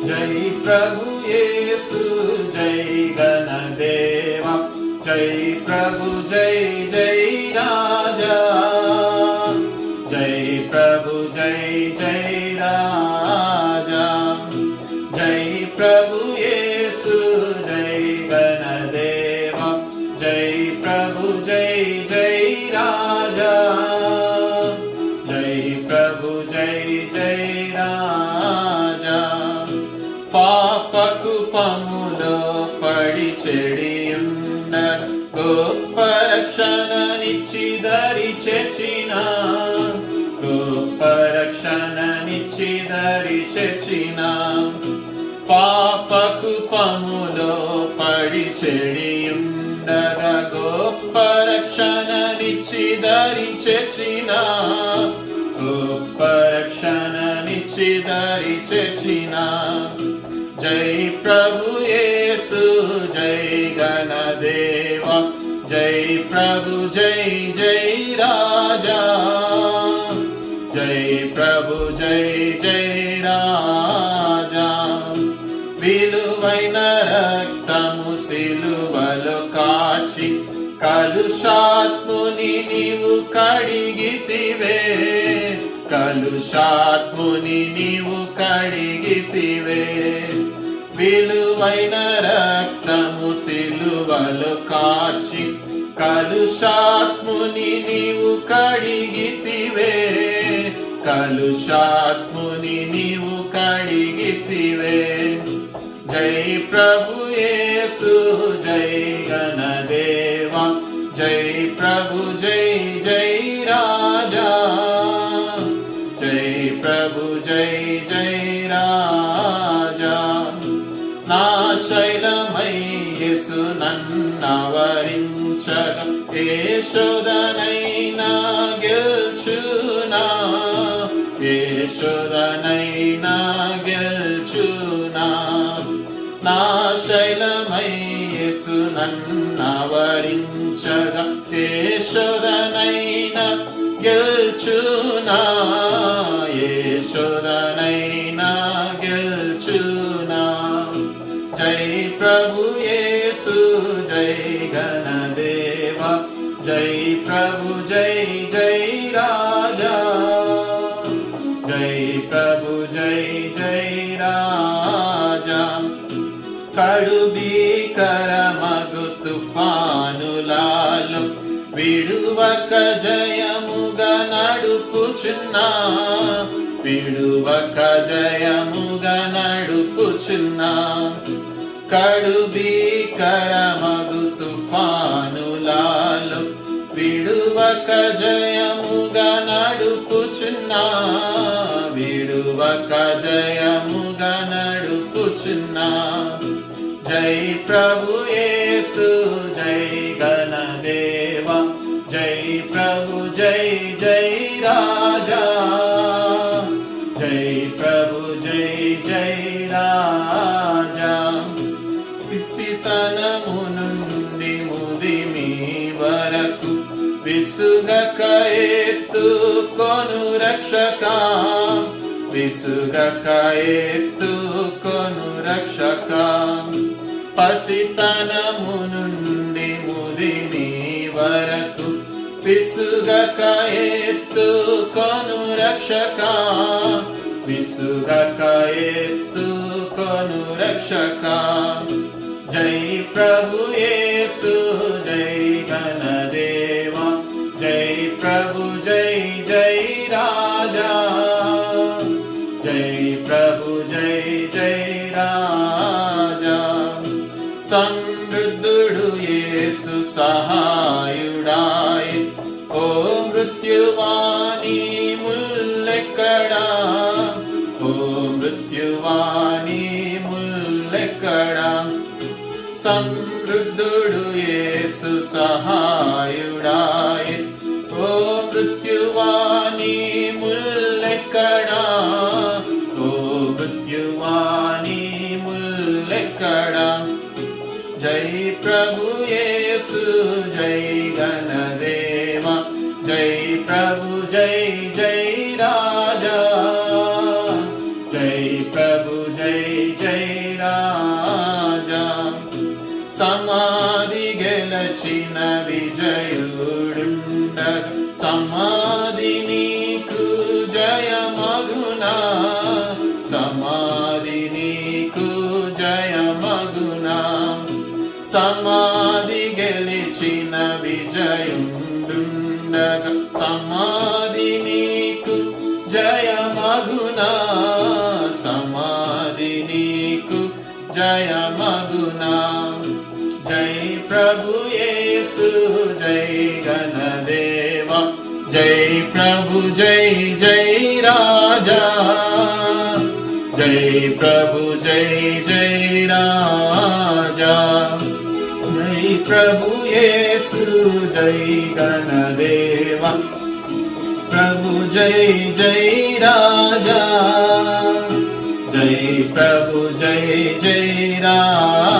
జై ప్రభు యేసు జై గణదేవ జై ప్రభు జై జై రాజా జై ప్రభు జై జై రాజా జై ప్రభు యేసు జై గణదేవ జై ప్రభు జై జై రాజా చెడియున్న గొప్ప రక్షణనిచ్చి దరి చెచిన గొప్ప రక్షణనిచ్చి దరి చెచిన పాపకు పములో పడి చెడియుండగా గొప్ప రక్షణనిచ్చి దరి చెచిన గొప్ప రక్షణనిచ్చి దరి చెచిన జై గణదేవ జై ప్రభు జై జై రాజా. జై ప్రభు జై జై రాజా. విలువైన రక్తము సిలువలు కాచి కలుషాత్ముని నీవు కడిగితివే. కలుషాత్ముని నీవు కడిగితివే. విలువైన రక్తము సిలువలు కాచి కలుషాత్ముని నీవు కడిగితివే. కలుషాత్ముని నీవు కడిగితివే. జై ప్రభు యేసు జై గణదేవ జై ప్రభు జై నన్నవరించగ యశోదనైనా గెల్చునా? యశోదనైనా గెల్చునా? నా గెల్చునా? కడు భీకరమగు తుఫానులాలు విడువక జయముగా నడుపుచున్నా. విడువక జయముగా నడుపుచున్నా. కడు భీకరమగు తుఫానులాలు విడువక జయముగా నడుపుచున్నా. విడువక జయముగా నడుపుచున్నా. జై ప్రభు యేసు జై గణదేవ జై ప్రభు జై జై రాజా. జై ప్రభు జై జై రాజా. పిచ్చితనము నుండి ముదిమి వరకు విసుగక ఎత్తు కొను రక్షక. విసుగక ఎత్తు కొను రక్షక. పసితనము నుండి ముదిని వరకు విసుగక ఎత్తు కొను రక్షక. విసుగక ఎత్తు కొను రక్షక. జై ప్రభు యేసు జై గణ मृत्युवानी मूल्लकर्णा ओ मृत्युवानी मूल्लकर्णये सुयुराय ओ मृत्युवानी मूल्लकर्णा ओ मृत्युवानी मूलकर्णप्रभुयेसु जय गणदेव। సమాధి నీకు జయమగున? సమాధి నీకు జయమగున? సమాధి గెలిచిన విజయుండుండగ. సమాధి నీకు జయమగున? సమాధి నీకు జయమగున? జై ప్రభు యేసు జై గణదేవ जय జై జై రాజా. జై ప్రభు జై జై రాజా. జై ప్రభు యేసు జై గణదేవ. ప్రభు జై జై రాజా. జై ప్రభు జై జై రాజా.